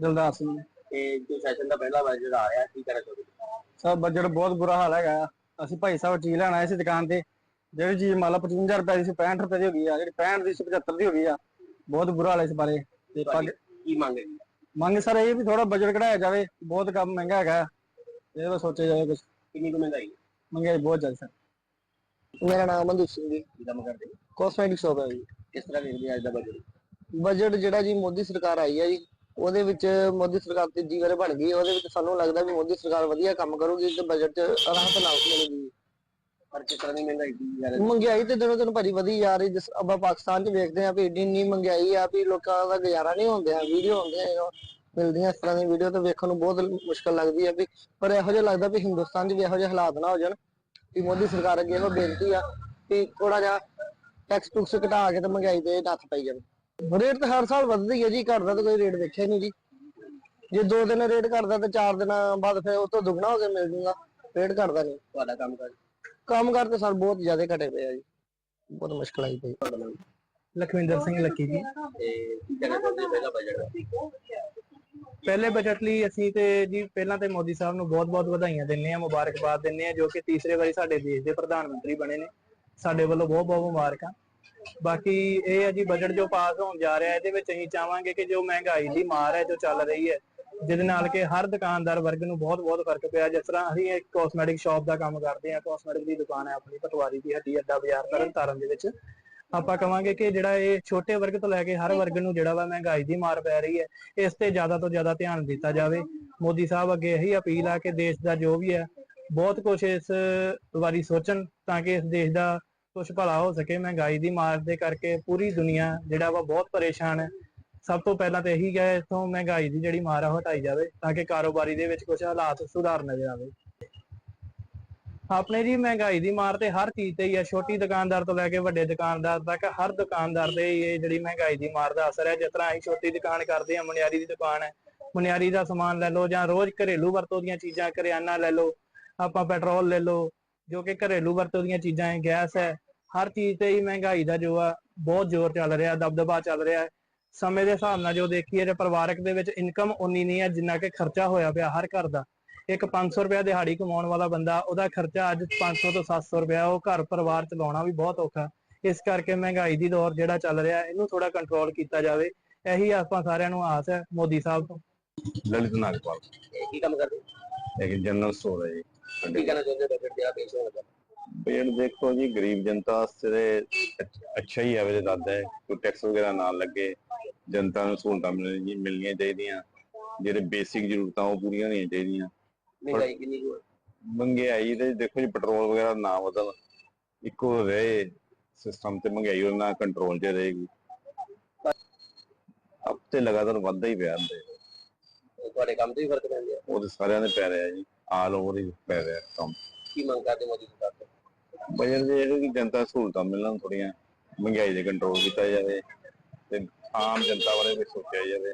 ਦਿਲਦਾਰ ਸਿੰਘ। ਤੇ ਜੋ ਸੈਸ਼ਨ ਦਾ ਪਹਿਲਾ ਬਜਟ ਆ ਰਿਹਾ ਕੀ ਚਾਹੁੰਦੇ ਹੋ? ਸਰ ਬਜਟ ਬਹੁਤ ਬੁਰਾ ਹਾਲ ਹੈਗਾ ਆ। ਅਸੀਂ ਭਾਈ ਸਾਹਿਬ ਚੀਜ਼ ਲੈਣ ਆਏ ਸੀ ਦੁਕਾਨ ਤੇ। ਜਿਹੜੀ ਚੀਜ਼ ਮੰਨ ਲਾ 55 ਰੁਪਏ ਦੀ ਸੀ 65 ਰੁਪਏ ਦੀ ਹੋ ਗਈ ਆ। ਜਿਹੜੀ 65 ਦੀ ਸੀ 75 ਦੀ ਹੋ ਗਈ ਆ। ਬਹੁਤ ਬੁਰਾ ਹਾਲ ਹੈ ਇਸ ਬਾਰੇ। ਤੇ ਤੁਹਾਡੀ ਪੱਗ- ਕੀ ਮੰਗ ਹੈ? ਮੰਗ ਸਰ ਇਹ ਵੀ ਥੋੜਾ ਬਜਟ ਘਟਾਇਆ ਜਾਵੇ। ਬਹੁਤ ਕੰਮ ਮਹਿੰਗਾ ਹੈਗਾ। ਇਹ ਤਾਂ ਸੋਚਿਆ ਜਾਵੇ ਕੁਝ ਕਿੰਨੀ ਕੁ ਮਹਿੰਗਾਈ ਹੈ? ਮਹਿੰਗਾਈ ਬਹੁਤ ਜ਼ਿਆਦਾ ਸਰ। ਮੇਰਾ ਨਾਮ ਅਮਨਦੀਪ ਸਿੰਘ ਜੀ। ਕੀ ਕੰਮ ਕਰਦੇ? ਹੋ? ਕਾਸਮੈਟਿਕ ਸ਼ਾਪ ਹੈ ਜੀ। ਕਿਸ ਤਰ੍ਹਾਂ ਵੇਖਦੇ ਹੋ ਅੱਜ ਦਾ ਬਜਟ ਬਜਟ ਜਿਹੜਾ ਜੀ ਮੋਦੀ ਸਰਕਾਰ ਆਈ ਹੈ ਜੀ ਉਹਦੇ ਵਿੱਚ ਮੋਦੀ ਸਰਕਾਰ ਤੀਜੀ ਵਾਰ ਬਣ ਗਈ ਉਹਦੇ ਵਿੱਚ ਸਾਨੂੰ ਲੱਗਦਾ ਵੀ ਮੋਦੀ ਸਰਕਾਰ ਵਧੀਆ ਕੰਮ ਕਰੂਗੀ ਤੇ ਬਜਟ 'ਚ ਰਾਹਤ ਨਾ ਮਿਲੇਗੀ। ਪਰ ਕਿਸ ਤਰ੍ਹਾਂ ਦੀ ਮਹਿੰਗਾਈ ਦੀ ਜਾ ਰਹੀ ਮਹਿੰਗਾਈ ਤੇ ਦਿਨੋਂ ਦਿਨ ਭਾਜੀ ਵਧੀ ਜਾ ਰਹੀ ਜਿਸ ਆਪਾਂ ਪਾਕਿਸਤਾਨ 'ਚ ਵੇਖਦੇ ਆ ਵੀ ਏਡੀ ਇੰਨੀ ਮਹਿੰਗਾਈ ਆ ਵੀ ਲੋਕਾਂ ਦਾ ਗੁਜ਼ਾਰਾ ਨਹੀਂ ਹੁੰਦੇ ਆ ਵੀਡੀਓ ਹੁੰਦੇ ਆ ਮਿਲਦੀਆਂ ਇਸ ਤਰ੍ਹਾਂ ਦੀ ਵੀਡੀਓ ਤੇ ਵੇਖਣ ਨੂੰ ਬਹੁਤ ਮੁਸ਼ਕਲ ਲੱਗਦੀ ਆ ਵੀ ਪਰ ਇਹੋ ਜਿਹਾ ਲੱਗਦਾ ਵੀ ਹਿੰਦੁਸਤਾਨ 'ਚ ਵੀ ਇਹੋ ਜਿਹੇ ਹਾਲਾਤ ਨਾ ਹੋ ਜਾਣ ਵੀ ਮੋਦੀ ਸਰਕਾਰ ਅੱਗੇ ਇਹੋ ਬੇਨਤੀ ਆ ਵੀ ਥੋੜਾ ਜਿਹਾ ਟੈਕਸ ਟੁਕਸ ਘਟਾ ਕੇ ਤੇ ਮਹਿੰਗਾਈ ਤੇ ਨੱਥ ਪਾਈ ਜਾਵੇ। ਰੇਟ ਤਾਂ ਹਰ ਸਾਲ ਵੱਧਦਾ ਹੀ ਹੈ ਜੀ ਘਟਦਾ ਤਾਂ ਕੋਈ ਰੇਟ ਵੇਖਿਆ ਨਹੀਂ ਜੀ। ਜੇ ਦੋ ਦਿਨ ਰੇਟ ਘਟਦਾ ਤਾਂ ਚਾਰ ਦਿਨਾਂ ਬਾਅਦ ਫਿਰ ਉਹ ਤੋਂ ਦੁੱਗਣਾ ਹੋ ਕੇ ਮਿਲ ਜੂਗਾ ਰੇਟ ਘਟਦਾ ਨਹੀਂ। ਤੁਹਾਡਾ ਕੰਮ ਕਰ। ਕੰਮ ਕਰਦੇ ਸਰ ਬਹੁਤ ਜ਼ਿਆਦਾ ਘਟੇ ਪਏ ਆ ਜੀ। ਬਹੁਤ ਮੁਸ਼ਕਲ ਆਈ ਪਈ। ਲਖਵਿੰਦਰ ਸਿੰਘ ਲੱਕੀ ਜੀ। ਤੇ ਬਜਟ ਪਹਿਲੇ ਬਜਟ ਲਈ ਅਸੀਂ ਤੇ ਜੀ ਪਹਿਲਾਂ ਤੇ ਮੋਦੀ ਸਾਹਿਬ ਨੂੰ ਬਹੁਤ-ਬਹੁਤ ਵਧਾਈਆਂ ਦਿੰਨੇ ਆ ਮੁਬਾਰਕਬਾਦ ਦਿੰਨੇ ਆ ਜੋ ਕਿ ਤੀਸਰੇ ਵਾਰੀ ਸਾਡੇ ਦੇਸ਼ ਦੇ ਪ੍ਰਧਾਨ ਮੰਤਰੀ ਬਣੇ ਨੇ। ਸਾਡੇ ਵੱਲੋਂ ਬਹੁਤ-ਬਹੁਤ ਮੁਬਾਰਕਾਂ। ਬਾਕੀ ਇਹ ਹੈ ਜੀ ਬਜਟ ਜੋ ਪਾਸ ਹੋਣ ਜਾ ਰਿਹਾ, ਇਹਦੇ ਵਿੱਚ ਅਸੀਂ ਚਾਹਾਂਗੇ ਕਿ ਜੋ ਮਹਿੰਗਾਈ ਦੀ ਮਾਰ ਹੈ, ਜੋ ਚੱਲ ਰਹੀ ਹੈ, ਜਿਹਦੇ ਨਾਲ ਕਿ ਹਰ ਦੁਕਾਨਦਾਰ ਵਰਗ ਨੂੰ ਬਹੁਤ-ਬਹੁਤ ਫ਼ਰਕ ਪਿਆ। ਜਿਸ ਤਰ੍ਹਾਂ ਅਸੀਂ ਇੱਕ ਕਾਸਮੈਟਿਕ ਸ਼ਾਪ ਦਾ ਕੰਮ ਕਰਦੇ ਹਾਂ ਕਾਸਮੈਟਿਕ ਦੀ ਦੁਕਾਨ ਹੈ ਆਪਣੀ ਪਟਵਾਰੀ ਦੀ ਹੱਡੀ, ਅੱਡਾ ਬਾਜ਼ਾਰ, ਤਰਨਤਾਰਨ ਦੇ ਵਿੱਚ। ਆਪਾਂ ਕਵਾਂਗੇ ਕਿ ਜਿਹੜਾ ਇਹ ਛੋਟੇ ਵਰਗ ਤੋਂ ਲੈ ਕੇ ਹਰ ਵਰਗ ਨੂੰ ਜਿਹੜਾ ਵਾ ਮਹਿੰਗਾਈ ਦੀ ਮਾਰ ਪੈ ਰਹੀ ਹੈ, ਇਸ ਤੇ ਜ਼ਿਆਦਾ ਤੋਂ ਜ਼ਿਆਦਾ ਧਿਆਨ ਦਿੱਤਾ ਜਾਵੇ। ਮੋਦੀ ਸਾਹਿਬ ਅੱਗੇ ਇਹੀ ਅਪੀਲ ਆ ਕਿ ਦੇਸ਼ ਦਾ ਜੋ ਵੀ ਹੈ, ਬਹੁਤ ਕੁਝ ਇਸ ਵਾਰੀ ਸੋਚਣ ਤਾਂ ਕਿ ਇਸ ਦੇਸ਼ ਦਾ ਕੁਝ ਭਲਾ ਹੋ ਸਕੇ, ਮਹਿੰਗਾਈ ਦੀ ਮਾਰ ਦੇ ਕਰਕੇ ਪੂਰੀ ਦੁਨੀਆ ਜਿਹੜਾ ਵਾ ਬਹੁਤ ਪਰੇਸ਼ਾਨ ਹੈ। ਸਭ ਤੋਂ ਪਹਿਲਾਂ ਤੇ ਇਹੀ ਹੈ, ਇਥੋਂ ਮਹਿੰਗਾਈ ਦੀ ਜਿਹੜੀ ਮਾਰ ਆ ਉਹ ਹਟਾਈ ਜਾਵੇ, ਤਾਂ ਕਿ ਕਾਰੋਬਾਰੀ ਦੇ ਵਿੱਚ ਕੁਝ ਹਾਲਾਤ ਸੁਧਾਰ ਨਜ਼ਰ ਆਵੇ। ਆਪਣੇ ਜੀ ਮਹਿੰਗਾਈ ਦੀ ਮਾਰ ਤੇ ਹਰ ਚੀਜ਼ ਤੇ ਹੀ ਹੈ ਛੋਟੀ ਦੁਕਾਨਦਾਰ ਤੋਂ ਲੈ ਕੇ ਵੱਡੇ ਦੁਕਾਨਦਾਰ ਤੱਕ, ਹਰ ਦੁਕਾਨਦਾਰ ਤੇ ਇਹ ਜਿਹੜੀ ਮਹਿੰਗਾਈ ਦੀ ਮਾਰ ਦਾ ਅਸਰ ਹੈ। ਜਿਸ ਤਰ੍ਹਾਂ ਅਸੀਂ ਛੋਟੀ ਦੁਕਾਨ ਕਰਦੇ ਹਾਂ, ਮਨਿਆਰੀ ਦੀ ਦੁਕਾਨ ਹੈ। ਮਨਿਆਰੀ ਦਾ ਸਮਾਨ ਲੈ ਲਓ ਜਾਂ ਰੋਜ਼ ਘਰੇਲੂ ਵਰਤੋਂ ਦੀਆਂ ਚੀਜ਼ਾਂ, ਕਰਿਆਨਾ ਲੈ ਲਓ, ਆਪਾਂ ਪੈਟਰੋਲ ਲੈ ਲਓ ਜੋ ਕਿ ਘਰੇਲੂ ਵਰਤੋਂ ਦੀਆਂ ਚੀਜ਼ਾਂ ਹੈ ਗੈਸ ਹੈ ਹਰ ਚੀਜ਼ ਤੇ ਹੀ ਮਹਿੰਗਾਈ ਦਾ ਜੋ ਆ ਬਹੁਤ ਜ਼ੋਰ ਚੱਲ ਰਿਹਾ ਦਬਦਬਾ ਚੱਲ ਰਿਹਾ ਹੈ। ਸਮੇਂ ਦੇ ਹਿਸਾਬ ਨਾਲ ਜੋ ਦੇਖੀਏ ਤੇ ਪਰਿਵਾਰਕ ਦੇ ਵਿੱਚ ਇਨਕਮ ਉਨੀ ਨਹੀਂ ਹੈ ਜਿੰਨਾ ਕਿ ਖਰਚਾ ਹੋਇਆ ਪਿਆ ਹਰ ਘਰ ਦਾ। ਇੱਕ 500 ਰੁਪਏ ਦਿਹਾੜੀ ਕਮਾਉਣ ਵਾਲਾ ਬੰਦਾ ਉਹਦਾ ਖਰਚਾ ਅੱਜ 500 ਤੋਂ 700 ਰੁਪਏ ਉਹ ਘਰ ਪਰਿਵਾਰ ਚਲਾਉਣਾ ਵੀ ਬਹੁਤ ਔਖਾ। ਇਸ ਕਰਕੇ ਮਹਿੰਗਾਈ ਦੀ ਦੌਰ ਜਿਹੜਾ ਚੱਲ ਰਿਹਾ ਇਹਨੂੰ ਥੋੜਾ ਕੰਟਰੋਲ ਕੀਤਾ ਜਾਵੇ। ਇਹੀ ਆਪਾਂ ਸਾਰਿਆਂ ਨੂੰ ਆਸ ਹੈ ਮੋਦੀ ਸਾਹਿਬ ਤੋਂ। ਲਲਿਤ ਨਾਗਪਾਲ। ਕੀ ਕੰਮ ਕਰਦੇ? ਇੱਕ ਜਨਰਲ ਸਟੋਰ ਹੈ ਜੀ। ਕੀ ਕਹਿਣਾ ਚਾਹੁੰਦੇ ਹੋ ਬਜਟ ਜਿਹੜਾ ਪੇਸ਼ ਹੋਣ ਲੱਗਾ ਪੇੜ ਦੇਖੋ ਜੀ ਗਰੀਬ ਜਨਤਾ ਵਾਸਤੇ ਅੱਛ- ਹੀ ਹੈ ਵੇ ਦਾਦਾ ਹੈ ਕੋਈ ਟੈਕਸ ਵਗੈਰਾ ਨਾ ਲੱਗੇ ਜਨਤਾ ਨੂੰ ਸਹੂਲਤਾਂ ਮਿਲਣ- ਜੀ ਮਿਲਣੀਆਂ ਚਾਹੀਦੀਆਂ। ਜਿਹੜੇ ਬੇਸਿਕ ਜ਼ਰੂਰਤਾਂ ਉਹ ਪੂਰੀਆਂ ਹੋਣੀਆਂ ਚਾਹੀਦੀਆਂ। ਮਹਿੰਗਾਈ ਕਿੰਨੀ? ਮਹਿੰਗਾਈ ਤੇ ਦੇਖੋ ਜੀ ਪੈਟਰੋਲ ਵਗੈਰਾ ਨਾ ਵਧਣ ਇੱਕੋ ਰਹੇ ਸਿਸਟਮ ਤੇ ਮਹਿੰਗਾਈ ਉਹਨਾਂ ਕੰਟਰੋਲ 'ਚ ਰਹੇਗੀ। ਅਬ ਤੇ ਲਗਾਤਾਰ ਵੱਧਦਾ ਹੀ ਪਿਆ। ਹੁੰਦਾ ਤੁਹਾਡੇ ਕੰਮ ਤੇ ਵੀ ਫ਼ਰਕ ਪੈਂਦਾ। ਉਹ ਤੇ ਸਾਰਿਆਂ ਦੇ ਪੈ ਰਿਹਾ ਜੀ। ਆਲ ਓਵਰ ਹੀ ਪੈ ਰਿਹਾ ਕੰਮ। ਕੀ ਮੰਗ ਕਰਦੇ ਮੋਦੀ ਸਰਕਾਰ ਤੋਂ? ਬਜਟ ਦੇ ਇਹ ਕਿ ਜਨਤਾ ਸਹੂਲਤਾਂ ਮਿਲਣ ਥੋੜੀਆਂ ਮਹਿੰਗਾਈ ਦੇ ਕੰਟਰੋਲ ਕੀਤਾ ਜਾਵੇ ਤੇ ਆਮ ਜਨਤਾ ਬਾਰੇ ਵੀ ਸੋਚਿਆ ਜਾਵੇ।